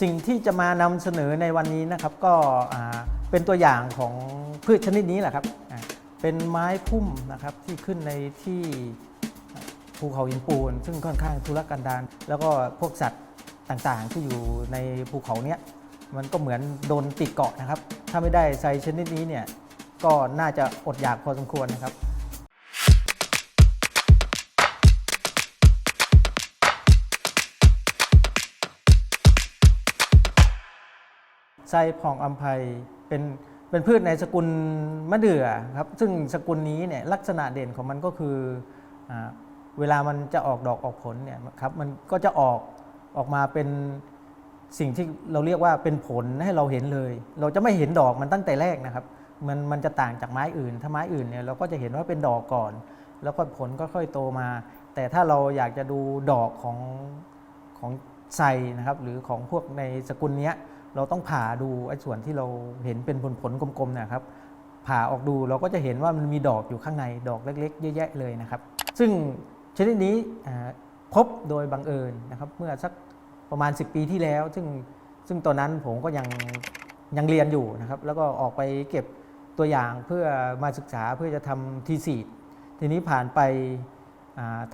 สิ่งที่จะมานำเสนอในวันนี้นะครับก็เป็นตัวอย่างของพืชชนิดนี้แหละครับ เป็นไม้พุ่มนะครับที่ขึ้นในที่ภูเขาหินปูน ซึ่งค่อนข้างทุรกันดารแล้วก็พวกสัตว์ต่างๆ ที่อยู่ในภูเขาเนี้ยมันก็เหมือนโดนติดเกาะนะครับ ถ้าไม่ได้ไซชนิดนี้เนี่ยก็น่าจะอดอยากพอสมควรนะครับ ไซผ่องอัมภัยเป็นเป็นพืชในสกุลมะเดื่อครับซึ่งสกุลนี้เนี่ยลักษณะเด่นของมันก็คืออเวลามันจะออกดอกออกผลเนี่ยครับมันก็จะออกออกมาเป็นสิ่งที่เราเรียกว่าเป็นผลให้เราเห็นเลย เราจะไม่เห็นดอกมันตั้งแต่แรกนะครับ มันมันจะต่างจากไม้อื่น ถ้าไม้อื่นเนี่ยเราก็จะเห็นว่าเป็นดอกก่อน แล้วก็ผลก็ค่อยโตมา แต่ถ้าเราอยากจะดูดอกของของไซนะครับ หรือของพวกในสกุลเนี้ย เราต้องผ่าดูไอ้ส่วนที่เราเห็นเป็นผลผลกลมๆนะครับ ผ่าออกดูเราก็จะเห็นว่ามันมีดอกอยู่ข้างในดอกเล็ก ๆ เยอะแยะเลยนะครับ ซึ่งชนิดนี้พบโดยบังเอิญนะครับเมื่อสักประมาณ 10 ปีที่แล้ว ซึ่งซึ่งตอนนั้นผมก็ยังยังเรียนอยู่นะครับ แล้วก็ออกไปเก็บตัวอย่างเพื่อมาศึกษาเพื่อจะทำทีสีทีนี้ผ่านไป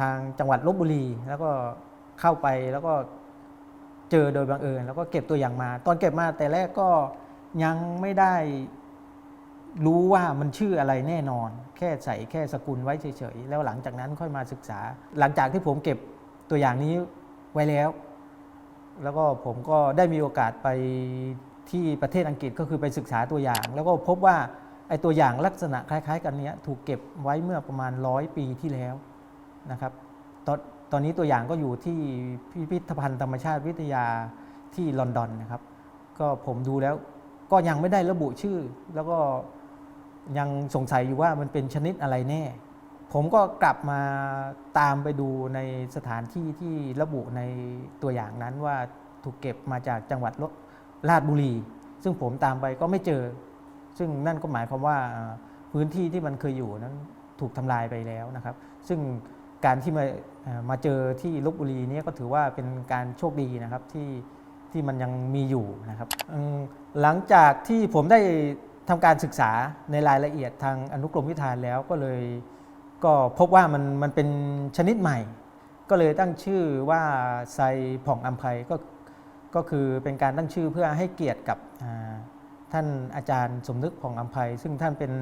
ทางจังหวัดลบบุรี แล้วก็เข้าไปแล้วก็ เจอโดยบังเอิญแล้วก็เก็บตัวอย่างมา ตอนเก็บมาแต่แรกก็ยังไม่ได้รู้ว่ามันชื่ออะไรแน่นอน แค่ใส่แค่สกุลไว้เฉยๆ แล้วหลังจากนั้นค่อยมาศึกษา หลังจากที่ผมเก็บตัวอย่างนี้ไว้แล้ว แล้วก็ผมก็ได้มีโอกาสไปที่ประเทศอังกฤษก็คือไปศึกษาตัวอย่าง แล้วก็พบว่าไอ้ตัวอย่างลักษณะคล้าย ๆ กันนี้ถูกเก็บไว้เมื่อประมาณร้อยปีที่แล้วนะครับตอน ตอนนี้ตัวอย่างก็อยู่ที่พิพิธภัณฑ์ธรรมชาติวิทยาที่ลอนดอนนะครับ ก็ผมดูแล้วก็ยังไม่ได้ระบุชื่อ แล้วก็ยังสงสัยอยู่ว่ามันเป็นชนิดอะไรแน่ ผมก็กลับมาตามไปดูในสถานที่ที่ระบุในตัวอย่างนั้นว่าถูกเก็บมาจากจังหวัดราชบุรี ซึ่งผมตามไปก็ไม่เจอ ซึ่งนั่นก็หมายความว่าพื้นที่ที่มันเคยอยู่นั้นถูกทำลายไปแล้วนะครับ ซึ่ง การที่มามาเจอที่ลบบุรีนี้ก็ถือว่าเป็นการโชคดีนะครับที่ที่มันยังมีอยู่นะครับหลังจากที่ผมได้ทำการศึกษาในรายละเอียดทางอนุกรมวิทานแล้วก็เลยก็พบว่ามันมันเป็นชนิดใหม่ ก็เลยตั้งชื่อว่าไซผ่องอัมภัยก็ก็คือเป็นการตั้งชื่อเพื่อให้เกียรติกับท่านอาจารย์สมนึกผ่องอัมภัยซึ่งท่านเป็น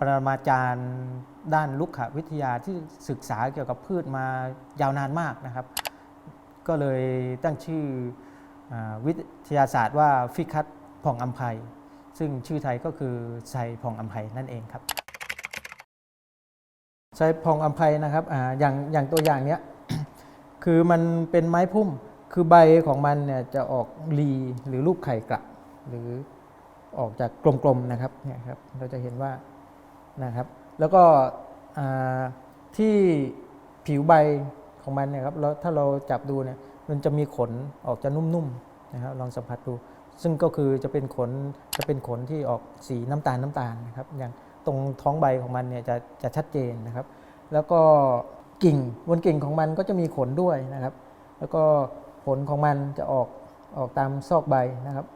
ปรมาจารย์ด้านลุกขวิทยาที่ศึกษาเกี่ยวกับพืชมายาวนานมากนะครับ ก็เลยตั้งชื่ออวิทยาศาสตร์ว่าฟิคัสผ่องอัมภัยซึ่งชื่อไทยก็คือไซผ่องอัมภัยนั่นเองครับไซพองอัมภัยนะครับออย่างอย่างตัวอย่างเนี้ยคือมันเป็นไม้พุ่มคือใบของมันเนี่ยจะออกรีหรือรูปไข่กลับ หรือออกจากกลมๆนะครับเนี่ยครับเราจะเห็นว่า นะครับ แล้วก็ที่ผิวใบของมันเนี่ยครับแล้วถ้าเราจับดูเนี่ยมันจะมีขนออกจะนุ่มๆนะครับลองสัมผัสดู ซึ่งก็คือจะเป็นขนจะเป็นขนที่ออกสีน้ำตาลน้ำตาลนะครับ อย่างตรงท้องใบของมันเนี่ยจะจะชัดเจนนะครับ แล้วก็กิ่งบนกิ่งของมันก็จะมีขนด้วยนะครับ แล้วก็ผลของมันจะออกออกตามซอกใบนะครับ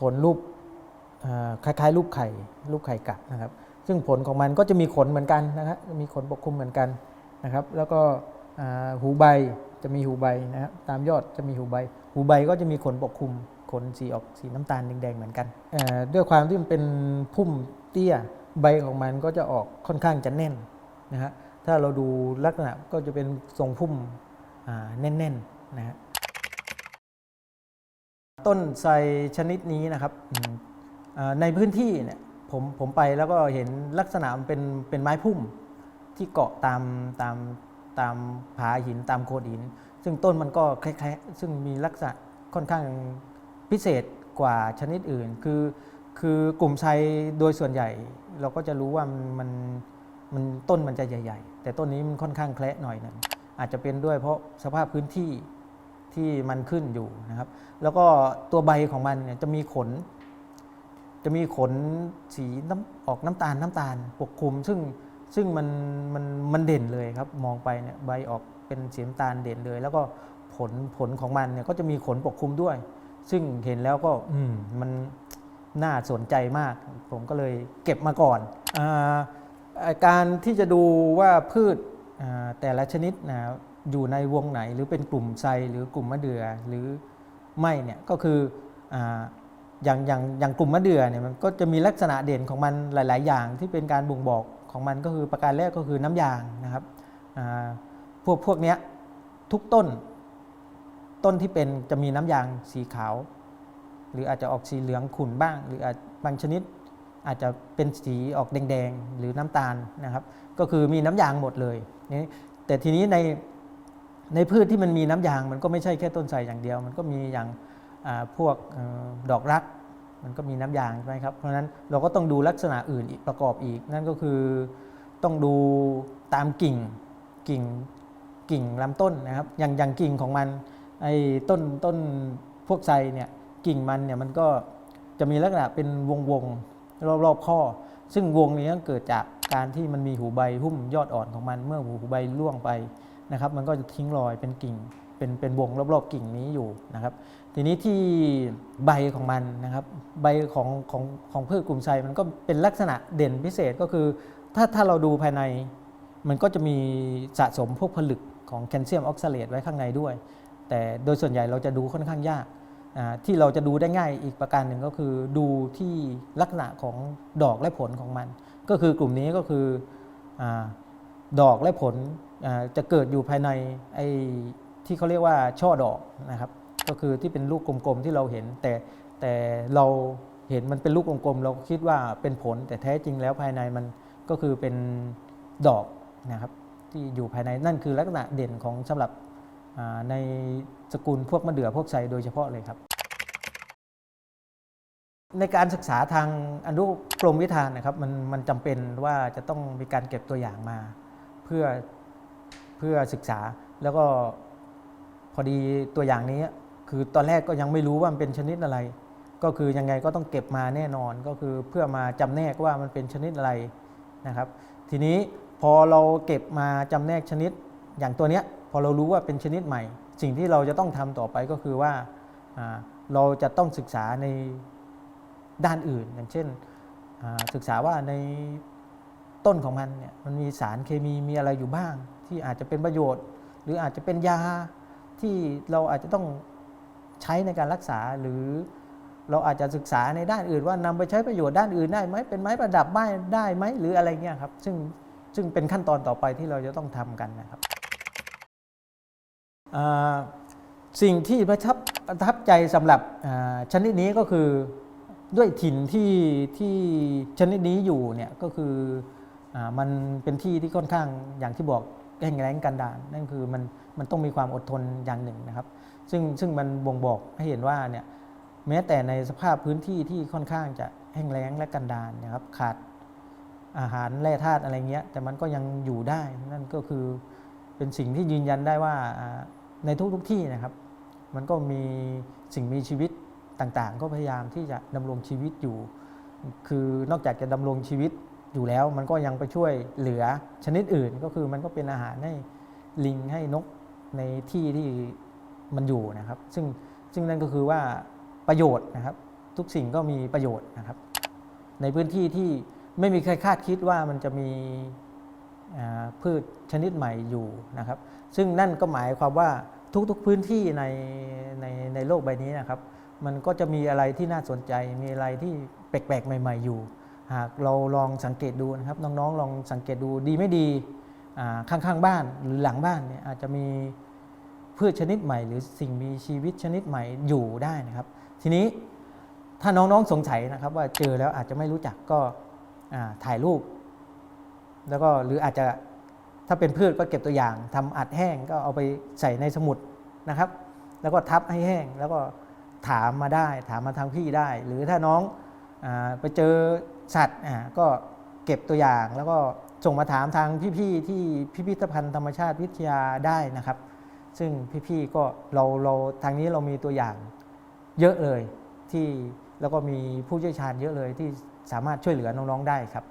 ผลรูปคล้ายๆ รูปไข่รูปไข่กัดนะครับ ซึ่งผลของมันก็จะมีขนเหมือนกันนะครับมีขนปกคลุมเหมือนกันนะครับ แล้วก็หูใบจะมีหูใบนะครับตามยอดจะมีหูใบ หูใบก็จะมีขนปกคลุมขนสีออกสีน้ำตาลแดงๆเหมือนกันเอ่อด้วยความที่มันเป็นพุ่มเตี้ยใบของมันก็จะออกค่อนข้างจะแน่นนะฮะถ้าเราดูลักษณะก็จะเป็นทรงพุ่มอ่าแน่นๆนะฮะต้นไทรชนิดนี้นะครับอ่าในพื้นที่เนี่ย ผมผมไปแล้วก็เห็นลักษณะมันเป็นเป็นไม้พุ่มที่เกาะตามตามตามผาหินตามโขดหิน ซึ่งต้นมันก็คล้ายๆซึ่งมีลักษณะค่อนข้างพิเศษกว่าชนิดอื่น คือคือกลุ่มไทรโดยส่วนใหญ่ เราก็จะรู้ว่ามันมันมันต้นมันจะใหญ่ ๆ แต่ต้นนี้มันค่อนข้างแคละหน่อยหนึ่งอาจจะเป็นด้วยเพราะสภาพพื้นที่ที่มันขึ้นอยู่นะครับ แล้วก็ตัวใบของมันเนี่ยจะมีขน จะมีขนสีน้ำออกน้ำตาลน้ำตาลปกคลุม ซึ่งซึ่งมันมันมันเด่นเลยครับ มองไปเนี่ยใบออกเป็นสีน้ำตาลเด่นเลย แล้วก็ผลผลของมันเนี่ยก็จะมีขนปกคลุมด้วย ซึ่งเห็นแล้วก็อืมมันน่าสนใจมาก ผมก็เลยเก็บมาก่อนอการที่จะดูว่าพืชแต่ละชนิดนะอยู่ในวงไหนหรือเป็นกลุ่มไซหรือกลุ่มมะเดื่อหรือไม่เนี่ยก็คืออ อย่างอย่างอย่างกลุ่มมะเดื่อเนี่ยมันก็จะมีลักษณะเด่นของมันหลาย ๆ อย่างที่เป็นการบ่งบอกของมันก็คือประการแรกก็คือน้ำยางนะครับพวกพวกเนี้ยทุกต้นต้นที่เป็นจะมีน้ำยางสีขาว หรืออาจจะออกสีเหลืองขุ่นบ้าง หรืออาจบางชนิดอาจจะเป็นสีออกแดงๆ หรือน้ำตาลนะครับ ก็คือมีน้ำยางหมดเลยนี่แต่ทีนี้ในในพืชที่มันมีน้ำยางมันก็ไม่ใช่แค่ต้นไทรอย่างเดียว มันก็มีอย่าง พวกดอกรัก มันก็มีน้ำยางใช่ไหมครับ เพราะฉะนั้นเราก็ต้องดูลักษณะอื่นอีกประกอบอีก นั่นก็คือต้องดูตามกิ่งกิ่งกิ่งลำต้นนะครับ อย่างอย่างกิ่งของมันไอ้ต้นต้นพวกไทรเนี่ยกิ่งมันเนี่ยมันก็จะมีลักษณะเป็นวงวงๆรอบข้อ ซึ่งวงนี้เกิดจากการที่มันมีหูใบหุ้มยอดอ่อนของมัน เมื่อหูใบร่วงไปนะครับ มันก็จะทิ้งรอยเป็นกิ่ง เป็นเป็นวงรอบๆกิ่งนี้อยู่นะครับ ทีนี้ที่ใบของมันนะครับ ใบของของของพืชกลุ่มไทรมันก็เป็นลักษณะเด่นพิเศษก็คือ ถ้าถ้าเราดูภายในมันก็จะมีสะสมพวกผลึกของแคลเซียมออกซาเลตไว้ข้างในด้วย แต่โดยส่วนใหญ่เราจะดูค่อนข้างยากอ่าที่เราจะดูได้ง่ายอีกประการหนึ่งก็คือดูที่ลักษณะของดอกและผลของมัน ก็คือกลุ่มนี้ก็คืออดอกและผลจะเกิดอยู่ภายในไอ ที่เขาเรียกว่าช่อดอกนะครับ ก็คือที่เป็นลูกกลมๆที่เราเห็น แต่แต่เราเห็นมันเป็นลูกกลมๆเราก็คิดว่าเป็นผลแต่แท้จริงแล้วภายในมันก็คือเป็นดอกนะครับ ที่อยู่ภายในนั่นคือลักษณะเด่นของสำหรับในสกุลพวกมะเดื่อพวกไซโดยเฉพาะเลยครับ ในการศึกษาทางอนุกรมวิทานนะครับมันมันจำเป็นว่าจะต้องมีการเก็บตัวอย่างมา เพื่อเพื่อศึกษาแล้วก็ พอดีตัวอย่างนี้คือตอนแรกก็ยังไม่รู้ว่ามันเป็นชนิดอะไร ก็คือยังไงก็ต้องเก็บมาแน่นอนก็คือเพื่อมาจำแนกว่ามันเป็นชนิดอะไรนะครับ ทีนี้พอเราเก็บมาจำแนกชนิดอย่างตัวเนี้ยพอเรารู้ว่าเป็นชนิดใหม่ สิ่งที่เราจะต้องทำต่อไปก็คือว่าเราจะต้องศึกษาในด้านอื่น อย่างเช่นศึกษาว่าในต้นของมันเนี่ยมันมีสารเคมีมีอะไรอยู่บ้าง ที่อาจจะเป็นประโยชน์ หรืออาจจะเป็นยา ที่เราอาจจะต้องใช้ในการรักษาหรือเราอาจจะศึกษาในด้านอื่นว่านำไปใช้ประโยชน์ด้านอื่นได้ไหมเป็นไม้ประดับบ้านได้ไหมหรืออะไรเงี้ยครับซึ่งซึ่งเป็นขั้นตอนต่อไปที่เราจะต้องทำกันนะครับสิ่งที่ประทับประทับใจสำหรับชนิดนี้ก็คือด้วยถิ่นที่ที่ชนิดนี้อยู่เนี่ยก็คืออมันเป็นที่ที่ค่อนข้างอย่างที่บอกแห้งแล้งกันดารนั่นคือมัน มันต้องมีความอดทนอย่างหนึ่งนะครับ ซึ่งซึ่งมันบ่งบอกให้เห็นว่าเนี่ยแม้แต่ในสภาพพื้นที่ที่ค่อนข้างจะแห้งแล้งและกันดารนะครับขาดอาหารแร่ธาตุอะไรเงี้ยแต่มันก็ยังอยู่ได้นั่นก็คือเป็นสิ่งที่ยืนยันได้ว่าในทุกๆทที่นะครับ มันก็มีสิ่งมีชีวิตต่างๆ ก็พยายามที่จะดำรงชีวิตอยู่ คือนอกจากจะดำรงชีวิตอยู่แล้ว มันก็ยังไปช่วยเหลือชนิดอื่น ก็คือมันก็เป็นอาหารให้ลิงให้นก ในที่ที่มันอยู่นะครับ ซึ่งซึ่งนั่นก็คือว่าประโยชน์นะครับ ทุกสิ่งก็มีประโยชน์นะครับ ในพื้นที่ที่ไม่มีใครคาดคิดว่ามันจะมีพืชชนิดใหม่อยู่นะครับ ซึ่งนั่นก็หมายความว่าทุกๆพื้นที่ในในในโลกใบนี้นะครับ มันก็จะมีอะไรที่น่าสนใจ มีอะไรที่แปลกๆ ใหม่ ๆ อยู่ หากเราลองสังเกตดูนะครับ น้องๆ ลองสังเกตดูดีไม่ดี ข้างๆบ้านหรือหลังบ้านเนี่ยอาจจะมีพืชชนิดใหม่ หรือสิ่งมีชีวิตชนิดใหม่อยู่ได้นะครับ ทีนี้ถ้าน้องๆสงสัยนะครับว่าเจอแล้วอาจจะไม่รู้จักก็ถ่ายรูป แล้วก็หรืออาจจะถ้าเป็นพืชก็เก็บตัวอย่างทำอัดแห้งก็เอาไปใส่ในสมุดนะครับ แล้วก็ทับให้แห้งแล้วก็ถามมาได้ ถามมาทางพี่ได้ หรือถ้าน้องอไปเจอสัตว์ก็เก็บตัวอย่างแล้วก็ ส่งมาถามทางพี่ๆที่พิพิธภัณฑ์ธรรมชาติวิทยาได้นะครับ ซึ่งพี่ๆก็เราเราทางนี้เรามีตัวอย่างเยอะเลยที่แล้วก็มีผู้เชี่ยวชาญเยอะเลยที่สามารถช่วยเหลือน้องๆได้ครับ